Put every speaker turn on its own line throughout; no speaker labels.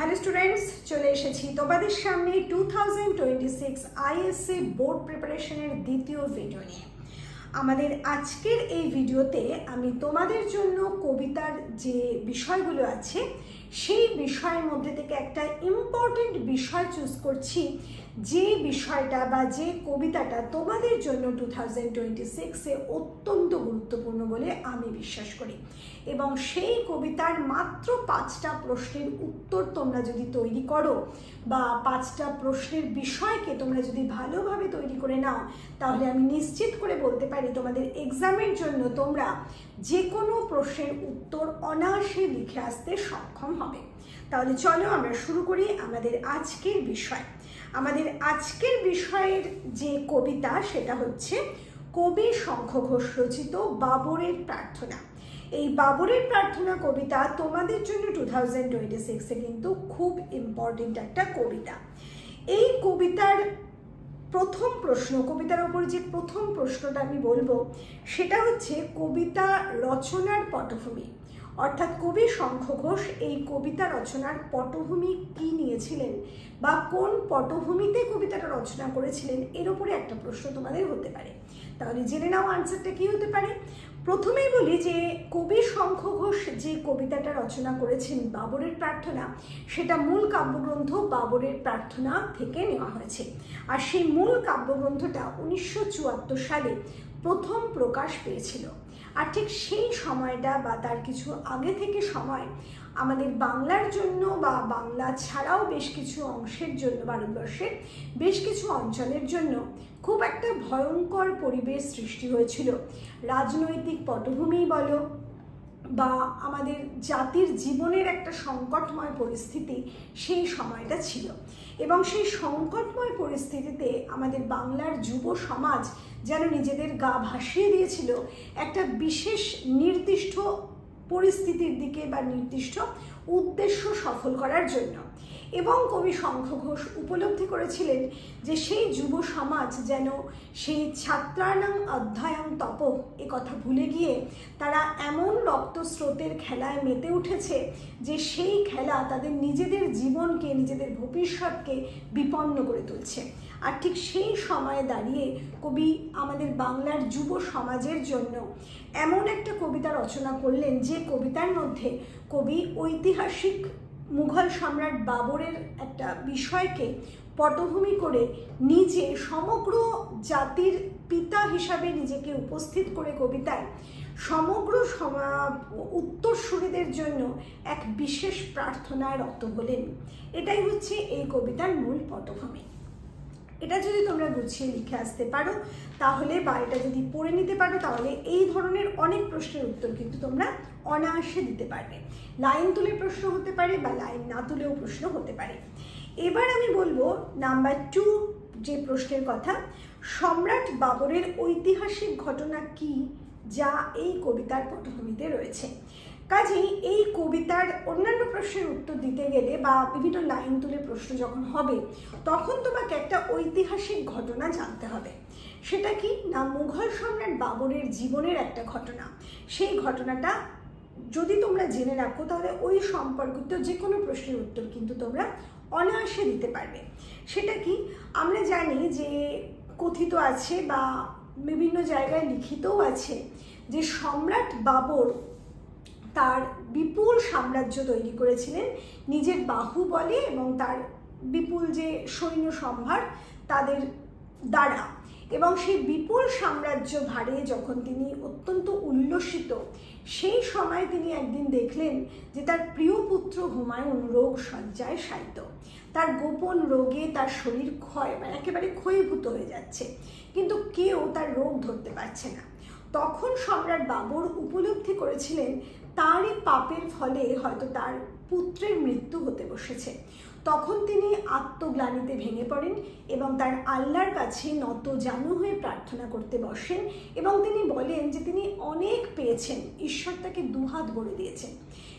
Hello students, চলে এসেছি তোমাদের সামনে two thousand twenty six ISC board প্রিপারেশনের দ্বিতীয় ভিডিও নিয়ে। আমাদের আজকের এই ভিডিওতে আমি তোমাদের জন্য কবিতার যে বিষয়গুলো আছে, সেই বিষয়ের মধ্যে থেকে একটা ইম্পর্টেন্ট বিষয় চুজ করছি যে বিষয়টা বা যে কবিতাটা তোমাদের জন্য টু থাউজেন্ড টোয়েন্টি সিক্সে অত্যন্ত গুরুত্বপূর্ণ বলে আমি বিশ্বাস করি। এবং সেই কবিতার মাত্র পাঁচটা প্রশ্নের উত্তর তোমরা যদি তৈরি করো বা পাঁচটা প্রশ্নের বিষয়কে তোমরা যদি ভালোভাবে তৈরি করে নাও, তাহলে আমি নিশ্চিত করে বলতে পারি তোমাদের এক্সামের জন্য তোমরা যে কোনো প্রশ্নের উত্তর অনায়াসে লিখে আসতে সক্ষম হবে। তাহলে চলো আমরা শুরু করি আমাদের আজকের বিষয়। আজকের বিষয়ের যে কবিতা সেটা হচ্ছে কবি শঙ্খ ঘোষ রচিত বাবরের প্রার্থনা। এই বাবরের প্রার্থনা কবিতা তোমাদের জন্য টু থাউজেন্ড টোয়েন্টি সিক্সে কিন্তু খুব ইম্পর্টেন্ট একটা কবিতা। এই কবিতার প্রথম প্রশ্ন, কবিতার ওপর যে প্রথম প্রশ্নটা আমি বলব, সেটা হচ্ছে কবিতা রচনার পটভূমি। অর্থাৎ কবি শঙ্খ ঘোষ এই কবিতা রচনার পটভূমি কি নিয়েছিলেন? বা কোন পটভূমিতে কবিতাটা রচনা করেছিলেন? এর উপরে একটা প্রশ্ন তোমাদের হতে পারে। তাহলে জেনে নাও আনসারটা কি হতে পারে? প্রথমেই বলি যে, কবি শঙ্খ ঘোষ যে কবিতাটা রচনা করেছেন বাবরের প্রার্থনা, সেটা মূল কাব্যগ্রন্থ বাবরের প্রার্থনা থেকে নেওয়া হয়েছে। আর সেই মূল কাব্যগ্রন্থটা উনিশশো চুয়াত্তর সালে প্রথম প্রকাশ পেয়েছিল। আর ঠিক সেই সময়টা বা তার কিছু আগে থেকে সময় আমাদের বাংলার জন্য বা বাংলা ছাড়াও বেশ কিছু অংশের জন্য, ভারতবর্ষের বেশ কিছু অঞ্চলের জন্য খুব একটা ভয়ঙ্কর পরিবেশ সৃষ্টি হয়েছিল। রাজনৈতিক পটভূমি বলো বা আমাদের জাতির জীবনের একটা সংকটময় পরিস্থিতি সেই সময়টা ছিল। এবং সেই সংকটময় পরিস্থিতিতে আমাদের বাংলার যুব সমাজ যেন নিজেদের গা ভাসিয়ে দিয়েছিল, একটা বিশেষ নির্দিষ্ট পরিস্থিতির দিকে বা নির্দিষ্ট উদ্দেশ্য সফল করার জন্য। এবং কবি শঙ্খ ঘোষ উপলব্ধি করেছিলেন যে সেই যুব সমাজ যেন সেই ছাত্রানাং অধ্যায়ন তপ এ কথা ভুলে গিয়ে তারা এমন রক্তস্রোতের খেলায় মেতে উঠেছে যে সেই খেলা তাদের নিজেদের জীবনকে, নিজেদের ভবিষ্যৎকে বিপন্ন করে তুলছে। আর ঠিক সেই সময়ে দাঁড়িয়ে কবি আমাদের বাংলার যুব সমাজের জন্য এমন একটা কবিতা রচনা করলেন যে কবিতার মধ্যে কবি ঐতিহাসিক মুঘল সম্রাট বাবরের একটা বিষয়কে পটভূমি করে নিজে সমগ্র জাতির পিতা হিসাবে নিজেকে উপস্থিত করে কবিতায় সমগ্র সমা, উত্তরসূরিদের জন্য এক বিশেষ প্রার্থনায় রত হলেন। এটাই হচ্ছে এই কবিতার মূল পটভূমি। এটা যদি তোমরা গুছিয়ে লিখে আসতে পারো, তাহলে বা এটা যদি পড়ে নিতে পারো, তাহলে এই ধরনের অনেক প্রশ্নের উত্তর কিন্তু তোমরা অনায়াসে দিতে পারবে। লাইন তুলে প্রশ্ন হতে পারে বা লাইন না তুলেও প্রশ্ন হতে পারে। এবার আমি বলব নাম্বার টু যে প্রশ্নের কথা, সম্রাট বাবরের ঐতিহাসিক ঘটনা কি যা এই কবিতার পটভূমিতে রয়েছে? কাজেই এই কবিতার অন্যান্য প্রশ্নের উত্তর দিতে গেলে বা বিভিন্ন লাইন তুলে প্রশ্ন যখন হবে, তখন তোমাকে একটা ঐতিহাসিক ঘটনা জানতে হবে। সেটা কি? না মুঘল সম্রাট বাবরের জীবনের একটা ঘটনা? সেই ঘটনাটা যদি তোমরা জেনে রাখো, তাহলে ওই সম্পর্কিত যে কোনো প্রশ্নের উত্তর কিন্তু তোমরা অনায়াসে দিতে পারবে। সেটা কি? আমরা জানি যে কথিত আছে বা বিভিন্ন জায়গায় লিখিতও আছে যে সম্রাট বাবর তার বিপুল সাম্রাজ্য তৈরি করেছিলেন নিজের বাহু বলে এবং তার বিপুল যে সৈন্য সম্ভার তাদের দ্বারা। এবং সেই বিপুল সাম্রাজ্য ভারে যখন তিনি অত্যন্ত উল্লসিত সেই সময় তিনি একদিন দেখলেন যে তার প্রিয় পুত্র হুমায়ুন রোগ সজ্জায় শায়িত। তার গোপন রোগে তার শরীর ক্ষয় মানে একেবারে ক্ষয়ভূত হয়ে যাচ্ছে। কিন্তু কেউ তার রোগ ধরতে পারছে না। তখন সম্রাট বাবর উপলব্ধি করেছিলেন, তারই পাপের ফলে হয়তো তার পুত্রের মৃত্যু হতে বসেছে। তখন তিনি আত্মগ্লানিতে ভেঙে পড়েন এবং তার আল্লাহর কাছে নত জানু হয়ে প্রার্থনা করতে বসেন এবং তিনি বলেন যে তিনি অনেক পেয়েছেন, ঈশ্বর তাকে দুহাত ভরে দিয়েছেন।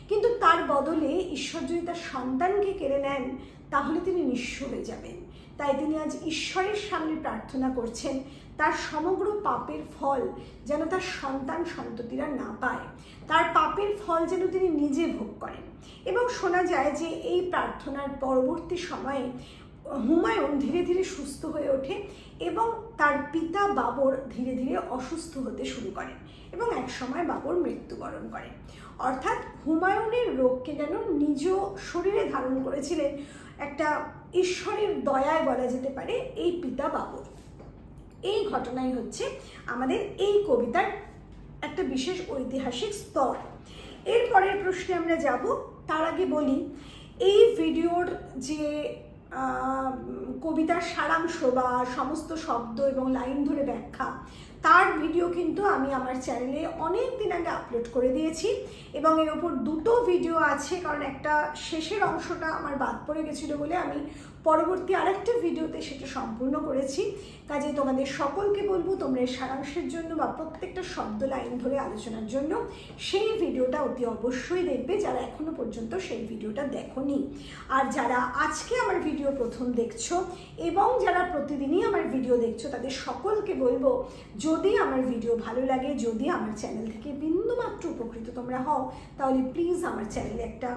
কিন্তু তার বদলে ঈশ্বর যদি তার সন্তানকে কেড়ে নেন, তাহলে তিনি নিঃস্ব হয়ে যাবেন। তাই তিনি আজ ঈশ্বরের সামনে প্রার্থনা করছেন। তার সমগ্র পাপের ফল যেন তার সন্তান সন্ততিরা না পায়। তার পাপের ফল যেন তিনি নিজে ভোগ করেন। এবং শোনা যায় যে এই প্রার্থনার পরবর্তী সময়ে হুমায়ুন ধীরে ধীরে সুস্থ হয়ে ওঠে এবং তার পিতা বাবর ধীরে ধীরে অসুস্থ হতে শুরু করেন এবং এক সময় বাবর মৃত্যুবরণ করেন। অর্থাৎ হুমায়ুনের রোগকে যেন নিজ শরীরে ধারণ করেছিলেন একটা ঈশ্বরের দয়ায় বলা যেতে পারে এই পিতা বাবর। এই ঘটনাই হচ্ছে আমাদের এই কবিতার একটা বিশেষ ঐতিহাসিক স্তর। এরপরের প্রশ্নে আমরা যাব, তার আগে বলি, এই ভিডিওর যে কবিতার সারাংশ বা সমস্ত শব্দ এবং লাইন ধরে ব্যাখ্যা, তার ভিডিও কিন্তু আমি আমার চ্যানেলে অনেক দিন আগে আপলোড করে দিয়েছি এবং এর ওপর দুটো ভিডিও আছে, কারণ একটা শেষের অংশটা আমার বাদ পড়ে গেছিল বলে আমি পরবর্তী আরেকটা ভিডিওতে সেটা সম্পূর্ণ করেছি। কাজে তোমাদের সকলকে বলব, তোমরা এই সারাংশের জন্য বা প্রত্যেকটা শব্দ লাইন ধরে আলোচনার জন্য সেই ভিডিওটা অতি অবশ্যই দেখবে, যারা এখনও পর্যন্ত সেই ভিডিওটা দেখোনি। আর যারা আজকে আমার ভিডিও প্রথম দেখছ এবং যারা প্রতিদিনই আমার ভিডিও দেখছ, তাদের সকলকে বলব, যদি আমার ভিডিও ভালো লাগে, যদি আমার চ্যানেল থেকে বিন্দুমাত্র উপকৃত তোমরা হও, তাহলে প্লিজ আমার চ্যানেলে একটা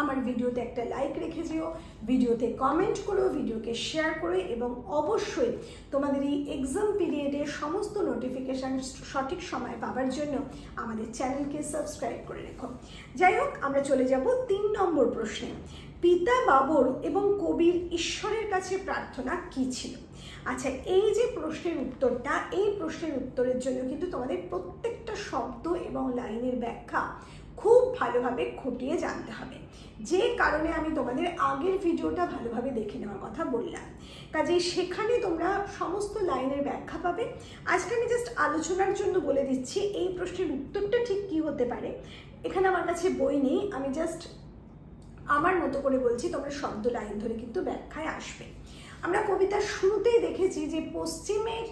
আমার ভিডিওতে একটা লাইক রেখে যেও, ভিডিওতে কমেন্ট করো, ভিডিওকে শেয়ার করো এবং অবশ্যই তোমাদের এই এক্সাম পিরিয়ডের সমস্ত নোটিফিকেশান সঠিক সময় পাওয়ার জন্য আমাদের চ্যানেলকে সাবস্ক্রাইব করে রেখো। যাই হোক, আমরা চলে যাব তিন নম্বর প্রশ্নে। পিতা, বাবর এবং কবির ঈশ্বরের কাছে প্রার্থনা কি ছিল? আচ্ছা এই যে প্রশ্নের উত্তরটা, এই প্রশ্নের উত্তরের জন্য কিন্তু তোমাদের প্রত্যেকটা শব্দ এবং লাইনের ব্যাখ্যা খুব ভালোভাবে খুঁটিয়ে জানতে হবে। যে কারণে আমি তোমাদের আগের ভিডিওটা ভালোভাবে দেখে নেওয়ার কথা বললাম। কাজেই সেখানে তোমরা সমস্ত লাইনের ব্যাখ্যা পাবে। আজকে আমি জাস্ট আলোচনার জন্য বলে দিচ্ছি, এই প্রশ্নের উত্তরটা ঠিক কী হতে পারে? এখানে আমার কাছে বই নেই, আমি জাস্ট আমার মতো করে বলছি, তোমরা শব্দ লাইন ধরে কিন্তু ব্যাখ্যায় আসবে। আমরা কবিতার শুরুতেই দেখেছি যে পশ্চিমের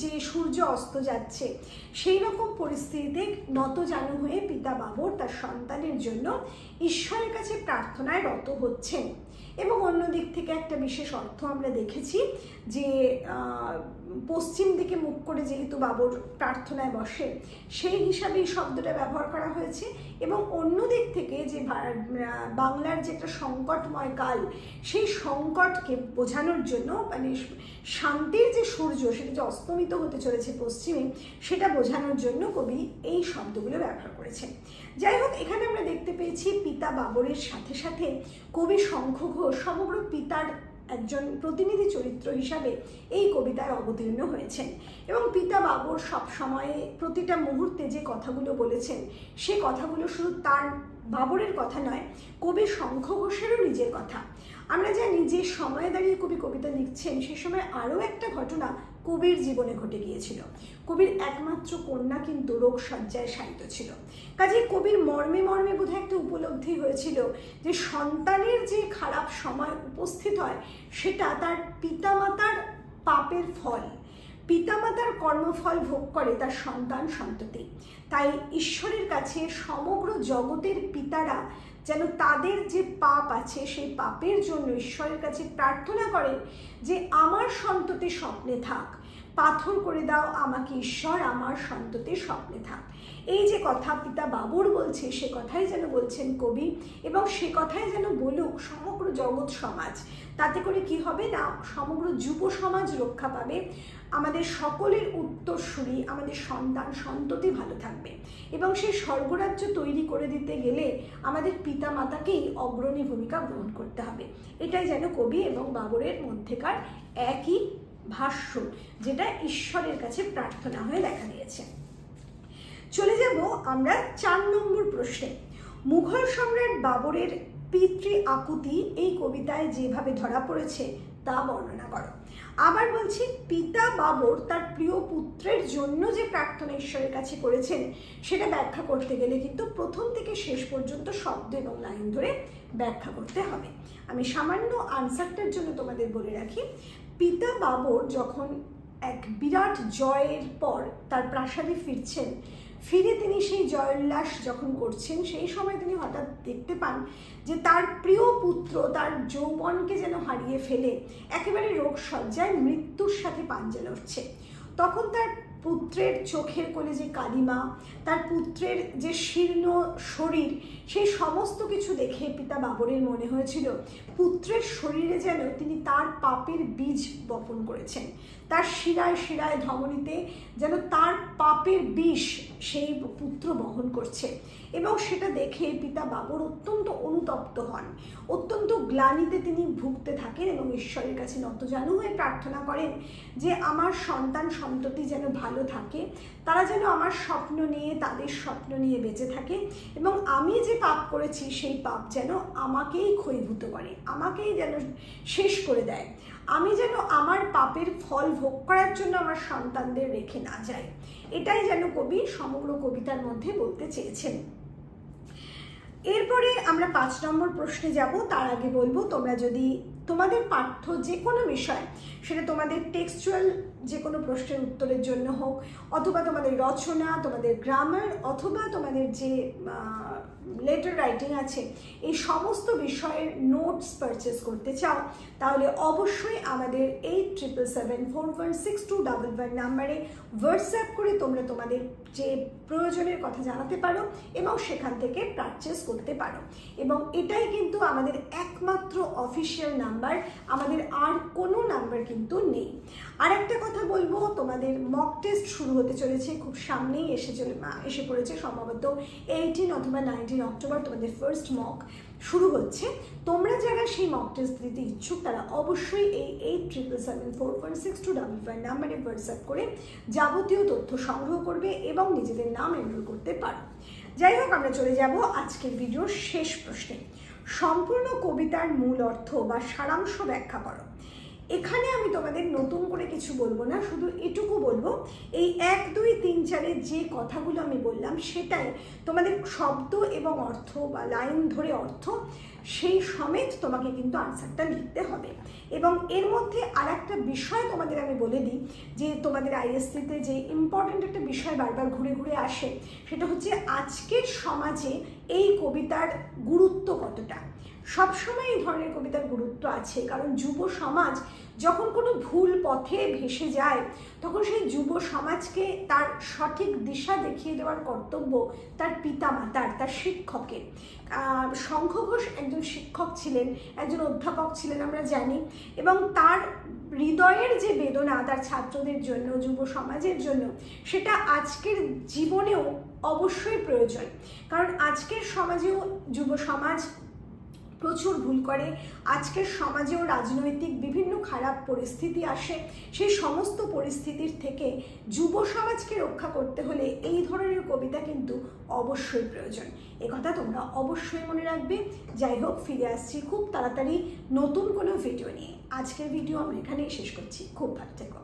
যে সূর্য অস্ত যাচ্ছে, সেই রকম পরিস্থিতিতে নত জানু হয়ে পিতা বাবর তার সন্তানের জন্য ঈশ্বরের কাছে প্রার্থনায় রত হচ্ছেন। এবং অন্য দিক থেকে একটা বিশেষ অর্থ আমরা দেখেছি যে পশ্চিম দিকে মুখ করে যেহেতু বাবর প্রার্থনায় বসে, সেই হিসাবে এই শব্দটা ব্যবহার করা হয়েছে এবং অন্য দিক থেকে যে বাংলার যেটা সংকটময় কাল, সেই সংকটকে বোঝানোর জন্য মানে শান্তির যে সূর্য সেটা যে অস্তমিত হতে চলেছে পশ্চিমে, সেটা বোঝানোর জন্য কবি এই শব্দগুলো ব্যবহার করেছেন। যাই হোক, এখানে আমরা দেখতে পেয়েছি পিতা বাবরের সাথে সাথে কবি শঙ্খ ঘোষ সমগ্র পিতার একজন প্রতিনিধি চরিত্র হিসাবে এই কবিতায় অবতীর্ণ হয়েছেন। এবং পিতা বাবর সব সময়ে প্রতিটা মুহূর্তে যে কথাগুলো বলেছেন, সে কথাগুলো শুধু তার বাবরের কথা নয় কবি শঙ্খ ঘোষেরও নিজের কথা। আমরা যা নিজের সময়ে দাঁড়িয়ে কবি কবিতা লিখছেন, সে সময় আরও একটা ঘটনা কবির জীবনে ঘটে গিয়েছিল। কবির একমাত্র কন্যা কিন্তু রোগ সজ্জায় শায়িত ছিল। কাজে কবির মর্মে মর্মে বোধহয় একটা উপলব্ধি হয়েছিল যে সন্তানের যে খারাপ সময় উপস্থিত হয়, সেটা তার পিতামাতার পাপের ফল। পিতামাতার কর্মফল ভোগ করে তার সন্তান সন্ততি। তাই ঈশ্বরের কাছে সমগ্র জগতের পিতারা যেন তাদের যে পাপ আছে, সেই পাপের জন্য ঈশ্বরের কাছে প্রার্থনা করেন যে, আমার সন্ততি স্বপ্নে থাক পাথর করে দাও, আমাকে ঈশ্বর আমার সন্ততি স্বপ্নে থাক। এই যে কথা পিতা বাবুর বলছে, সে কথাই যেন বলছেন কবি এবং সে কথাই যেন বলুক সমগ্র জগৎ সমাজ। তাতে করে কি হবে না, সমগ্র যুব সমাজ রক্ষা পাবে। আমাদের সকলের উত্তরসূরি, আমাদের সন্তান সন্ততি ভালো থাকবে এবং সেই স্বর্গরাজ্য তৈরি করে দিতে গেলে আমাদের পিতা মাতাকেই অগ্রণী ভূমিকা গ্রহণ করতে হবে। এটাই যেন কবি এবং বাবরের মধ্যেকার একই ভাষ্য, যেটা ঈশ্বরের কাছে প্রার্থনা হয়ে দেখা দিয়েছে। চলে যাব আমরা চার নম্বর প্রশ্নে। মুঘল সম্রাট বাবরের পিতৃ আকুতি এই কবিতায় যেভাবে ধরা পড়েছে, তা বর্ণনা করো। আবার বলছি, পিতা বাবর তার প্রিয় পুত্রের জন্য যে প্রার্থনা ঈশ্বরের কাছে করেছেন, সেটা ব্যাখ্যা করতে গেলে কিন্তু প্রথম থেকে শেষ পর্যন্ত শব্দ এবং লাইন ধরে ব্যাখ্যা করতে হবে। আমি সামান্য আনসারটার জন্য তোমাদের বলে রাখি। পিতা বাবর যখন এক বিরাট জয়ের পর তার প্রাসাদে ফিরছেন, ফিরে তিনি সেই জয়োল্লাস যখন করছেন, সেই সময় তিনি হঠাৎ দেখতে পান যে তার প্রিয় পুত্র তার যৌবনকে যেন হারিয়ে ফেলে, একেবারে রোগসজ্জায় মৃত্যুর সাথে পাঞ্জা লড়ছে। তখন তার পুত্রের চোখের কোলে যে কালিমা, তার পুত্রের যে শীর্ণ শরীর, সেই সমস্ত কিছু দেখে পিতা বাবরের মনে হয়েছিল, পুত্রের শরীরে যেন তিনি তার পাপের বীজ বপন করেছেন। তার শিরায় শিরায় ধমনীতে যেন তার পাপের বিষ সেই পুত্র বহন করছে এবং সেটা দেখে পিতা বাবর অত্যন্ত অনুতপ্ত হন। অত্যন্ত গ্লানিতে তিনি ভুগতে থাকেন এবং ঈশ্বরের কাছে নতজানু হয়ে প্রার্থনা করেন যে, আমার সন্তান সন্ততি যেন ভালো থাকে, তারা যেন আমার স্বপ্ন নিয়ে, তাদের স্বপ্ন নিয়ে বেঁচে থাকে এবং আমি যে পাপ করেছি, সেই পাপ যেন আমাকেই ক্ষয়ীভূত করে, আমাকেই যেন শেষ করে দেয়। আমি যেন আমার পাপের ফল ভোগ করার জন্য আমার সন্তানদের রেখে না যাই। এটাই যেন কবি সমগ্র কবিতার মধ্যে বলতে চেয়েছেন। এরপরে আমরা পাঁচ নম্বর প্রশ্নে যাব, তার আগে বলব, তোমরা যদি তোমাদের পাঠ্য যে কোনো বিষয় সেটা তোমাদের টেক্সচুয়াল যে কোনো প্রশ্নের উত্তরের জন্য হোক, অথবা তোমাদের রচনা, তোমাদের গ্রামার অথবা তোমাদের যে লেটার রাইটিং আছে, এই সমস্ত বিষয়ের নোটস পারচেস করতে চাও, তাহলে অবশ্যই আমাদের eight triple seven four one six two double one নাম্বারে হোয়াটসঅ্যাপ করে তোমরা তোমাদের যে প্রয়োজনের কথা জানাতে পারো এবং সেখান থেকে পারচেস করতে পারো। এবং এটাই কিন্তু আমাদের একমাত্র অফিসিয়াল নাম্বার আমাদের আর কোনো নাম্বার কিন্তু নেই। আর একটা কথা বলব, তোমাদের মক টেস্ট শুরু হতে চলেছে, খুব সামনেই এসে চলে এসে পড়েছে, সম্ভবত এইটিন অথবা নাইনটিন অক্টোবর তোমাদের ফার্স্ট মক শুরু হচ্ছে। তোমরা যারা সেই মক টেস্ট দিতে ইচ্ছুক, তারা অবশ্যই এই eight triple seven four one six two double five নাম্বারে হোয়াটসঅ্যাপ করে যাবতীয় তথ্য সংগ্রহ করবে এবং নিজেদের নাম এনরোল করতে পারো। যাই হোক, আমরা চলে যাব আজকের ভিডিওর শেষ প্রশ্নে। সম্পূর্ণ কবিতার মূল অর্থ বা সারাংশ ব্যাখ্যা করো। এখানে আমি তোমাদের নতুন করে কিছু বলব না, শুধু এটুকু বলব, এই এক, দুই, তিন, চারের যে কথাগুলো আমি বললাম সেটাই তোমাদের শব্দ এবং অর্থ বা লাইন ধরে অর্থ, সেই সমেত তোমাকে কিন্তু আনসারটা লিখতে হবে। এবং এর মধ্যে আর একটা বিষয় তোমাদের আমি বলে দিই, যে তোমাদের আইএসসিতে যে ইম্পর্ট্যান্ট একটা বিষয় বারবার ঘুরে ঘুরে আসে, সেটা হচ্ছে আজকের সমাজে এই কবিতার গুরুত্ব কতটা? সবসময় এই ধরনের কবিতার গুরুত্ব আছে। কারণ যুব সমাজ যখন কোনো ভুল পথে ভেসে যায়, তখন সেই যুব সমাজকে তার সঠিক দিশা দেখিয়ে দেওয়ার কর্তব্য তার পিতা মাতার তার শিক্ষকের। শঙ্খ ঘোষ একজন শিক্ষক ছিলেন, একজন অধ্যাপক ছিলেন আমরা জানি, এবং তার হৃদয়ের যে বেদনা তার ছাত্রদের জন্য, যুব সমাজের জন্য, সেটা আজকের জীবনেও অবশ্যই প্রয়োজন। কারণ আজকের সমাজেও যুব সমাজ প্রচুর ভুল করে। আজকের সমাজেও রাজনৈতিক বিভিন্ন খারাপ পরিস্থিতি আসে, সেই সমস্ত পরিস্থিতির থেকে যুব সমাজকে রক্ষা করতে হলে এই ধরনের কবিতা কিন্তু অবশ্যই প্রয়োজন। কথা তোমরা অবশ্যই মনে রাখবে। যাই হোক, ফিরে আসছি খুব তাড়াতাড়ি নতুন কোনো ভিডিও নিয়ে। আজকের ভিডিও আমরা এখানেই শেষ করছি। খুব ভালো থেকো।